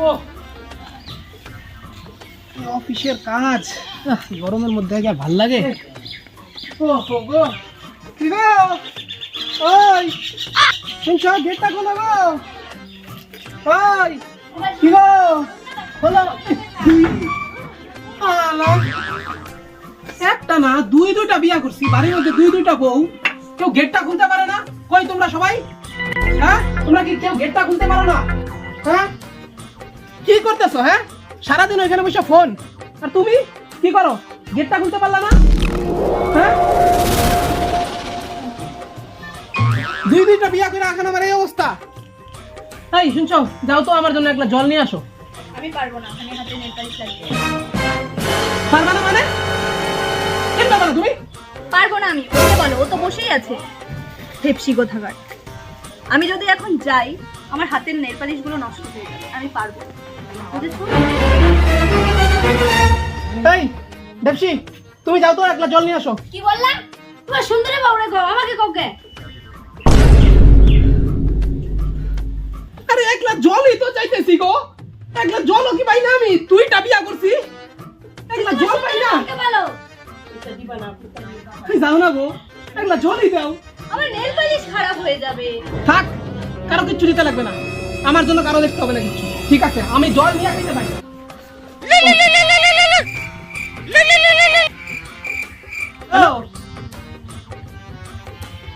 ও অফিসের কাজ। গরমের মধ্যে আর ভালো লাগে। ও গো। কি গো? ওই শুনছ গেটটা খোলো গো। ওই কি গো? খোলো। একটা না দুই দুইটা বিয়া করছি বাড়ির মধ্যে দুই দুইটা বউ। কেউ গেটটা খুলতে পারে না। কই তোমরা সবাই? হ্যাঁ? তোমরা কি কেউ গেটটা খুলতে পারো না? হ্যাঁ? কি করতেছো হ্যাঁ? সারাদিন ওইখানে বসে ফোন। আর তুমি? কি করো? গেটটা খুলতে পারলা না? হ্যাঁ? দুই দুইটা বিয়া করে এখন আমার এই অবস্থা। এই শুনছো? যাও তো আমার জন্য জল নিয়ে আসো। আমি পারব না আমি হাতে নেল পালিশ লাগিয়ে পারবা না মানে? কেন পারবা না তুমি? পারব না আমি ওকে বলো ও তো বসেই আছে। হেপসি কোথাকার। আমি যদি এখন যাই আমার হাতের নেল পালিশগুলো নষ্ট হয়ে যাবে আমি পারব। না। এই দেবসি তুমি যাও তো একটা জল নিয়ে আসো। কি বললাম তোমার সুন্দরী বাবুরে গো আমাকে কোকে আরে এক গ্লাস জলই তো চাইতেছি গো। এক গ্লাস জলও কি পাই না আমি? দুইটা বিয়া করছি। এক গ্লাস জল পাই না। এই যাও না গো। এক গ্লাস জলই দাও। আমার নেল পালিশ খারাপ হয়ে যাবে। থাক কারও কিচ্ছু দিতে লাগবে না। আমার জন্য কারও দেখতে হবে না কিছু। ঠিক আছে, আমি জল নিয়ে খেতে পারি।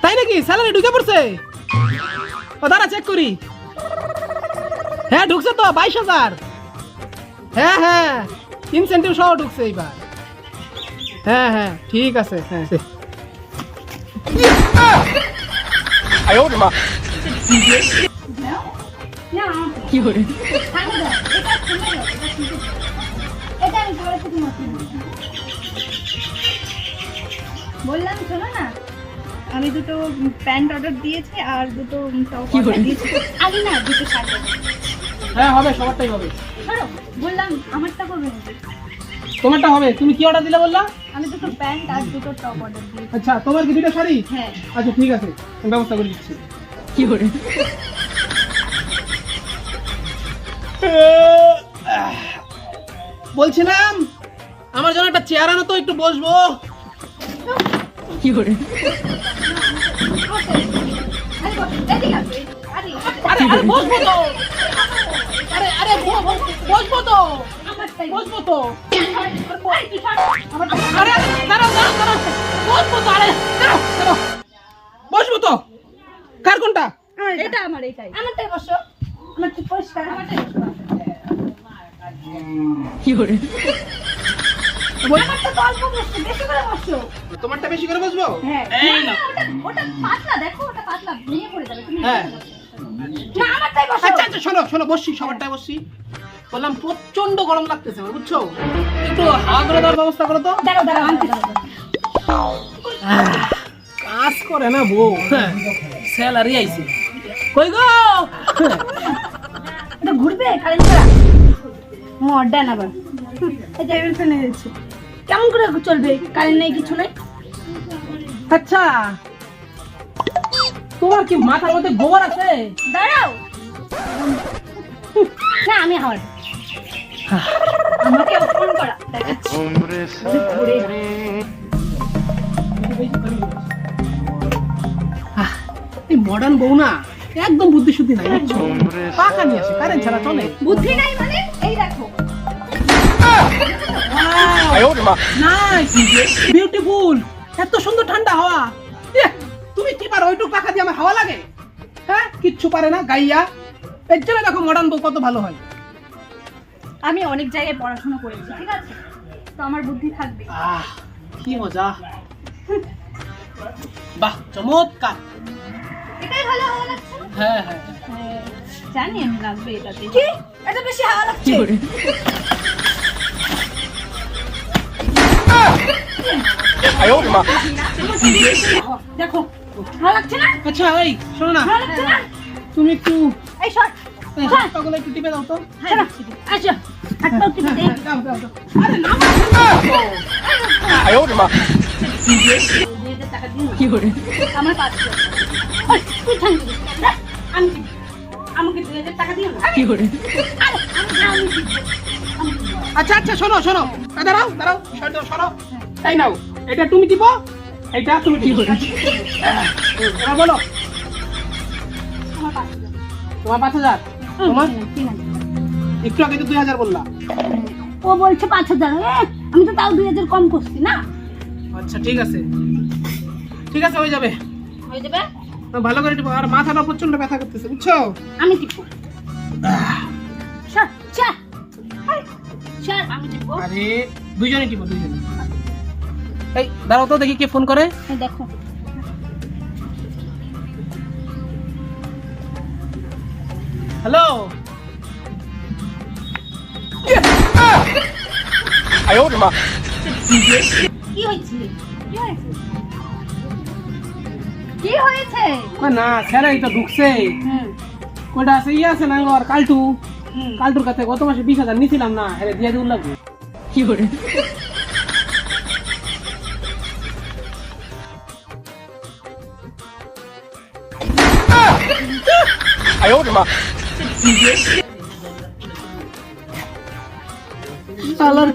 তাই নাকি? স্যালারি ঢুকে পড়ছে? ও হ্যাঁ ঢুকছে তো, বাইশ হাজার। হ্যাঁ হ্যাঁ ঢুকছে এইবার। হ্যাঁ হ্যাঁ ঠিক আছে হ্যাঁ। মাখিয়ে দেবো। বললাম শোনো না আমি দুটো প্যান্ট অর্ডার দিয়েছি আর দুটো টপ অর্ডার দিয়েছি। আগে না দুটো শার্ট হ্যাঁ হবে সবারটাই হবে। বললাম আমারটা করবে নাকি তোমারটা হবে তুমি কি অর্ডার দিলে বললা? আমি দুটো প্যান্ট আর দুটো টপ অর্ডার দিয়েছি। আচ্ছা তোমার কি দুটো শাড়ি? হ্যাঁ। আচ্ছা ঠিক আছে আমি ব্যবস্থা করে দিচ্ছি। কি করে? বলছিলাম আমার জন্য একটা চেয়ার আনো তো একটু বসবো। কি করে? আরে। আরে, বসবো তো। আরে আরে ব- ব- বসবো তো। বসবো তো। আরে, তুই ছাড়। আমারটা আরে দাঁড়াও দাঁড়াও দাঁড়াও। বসবো তো আরে দাঁড়াও দাঁড়াও। বসবো তো। কার কোনটা? এটা আমার এটাই। আমারটাই বসো। আমার কি পরিষ্কার তোমারটা বেশি করে বসবো? হ্যাঁ। এই না, না না, ওটা ওটা পাতলা দেখো ওটা পাতলা ভেঙে পড়ে যাবে তুমি হ্যাঁ। না আমারটাই বসো। আচ্ছা আচ্ছা শোনো শোনো বসছি সবারটাই বসছি। বললাম প্রচণ্ড গরম লাগতেছে আমার বুঝছ? একটু হাওয়া করে দেওয়ার ব্যবস্থা করো তো। দাঁড়াও দাঁড়াও কাজ করে না বউ। স্যালারি আইছে। কই গো? ঘুরবে? কারেন্ট ছাড়া? মডার্ন আবার। কেমন করে চলবে? কারেন্ট নেই কিছু নেই? আচ্ছা। তোমার কি মাথার মধ্যে গোবর আছে? দাঁড়াও। না আমি হাওয়ার আমাকে অপমান করা। দেখাচ্ছি। মডার্ন বউ না। একদম বুদ্ধি শুদ্ধি নাই পাখা নিয়ে আসে কারেন্ট ছাড়া চলে। বুদ্ধি নাই মানে এই দেখো। বিউটিফুল এত সুন্দর ঠান্ডা হাওয়া। ইয়ে, তুমি কি পারো? ওইটুক পাখা দিয়ে আমার হাওয়া লাগে? হ্যাঁ কিচ্ছু পারে না গাইয়া। এর জন্য দেখো মডার্ন বউ কত ভালো হয়। আমি অনেক জায়গায় পড়াশোনা করেছি ঠিক আছে? তো আমার বুদ্ধি থাকবে। আহ কি মজা। বাহ চমৎকার। এটাই ভালো হাওয়া লাগছে। হ্যাঁ হ্যাঁ। জানি আমি লাগবে এটাতে। কি? এটা বেশি হাওয়া লাগছে? দেখো হাওয়া লাগছে না? আচ্ছা এই শোনো না। হাওয়া লাগছে না? তুমি একটু এই শট হ্যাঁ, আচ্ছা হ্যাঁ, কি করে? আমার পাঁচ তুই আমি আমাকে দুই হাজার টাকা দিও না? কি করে? আচ্ছা আচ্ছা শোনো শোনো। দাঁড়াও দাঁড়াও শোনো শোনো। এই নাও এটা তুমি টিপো এটা তুমি এবার বলো। আমার পাঁচ হাজার। তোমার পাঁচ হাজার? তোমার। একটু আগে তো দুই হাজার বললা। ও বলছে পাঁচ হাজার এ, আমি তো তাও দুই হাজার কম করছি না। আচ্ছা ঠিক আছে। ঠিক আছে হয়ে যাবে। হয়ে যাবে? ভালো করে টিপো আর মাথাটা প্রচণ্ড ব্যথা করতেছে বুঝছ? আমি টিপো দুজনে টিপো দুজনে এই দাঁড়াও তো দেখি কে ফোন করে। দেখো। হ্যালো? কি হয়েছে? কি হয়েছে? কি হয়েছে? না ছেড়াই তো ঢুকছে। কোটা আছে? ইয়ে আছে না আর কালটু। কালটুর কাছে গত মাসে বিশ হাজার নিছিলাম না আরে দিয়ে দিউল লাগবে। কি করে?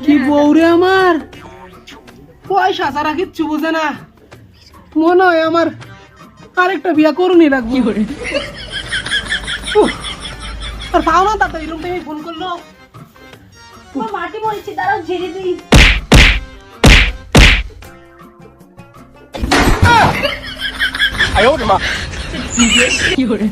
কি বৌরে আমার? পয়সা ছাড়া কিচ্ছু বুঝে না। মনে হয় আমার আরেকটা বিয়া করুনই লাগবে। আর পাও না দাদা এরকম টাইমে ফোন করল। মাটি মরেছে দাঁড়াও ঝেড়ে দিই। আয় মা। কি করে?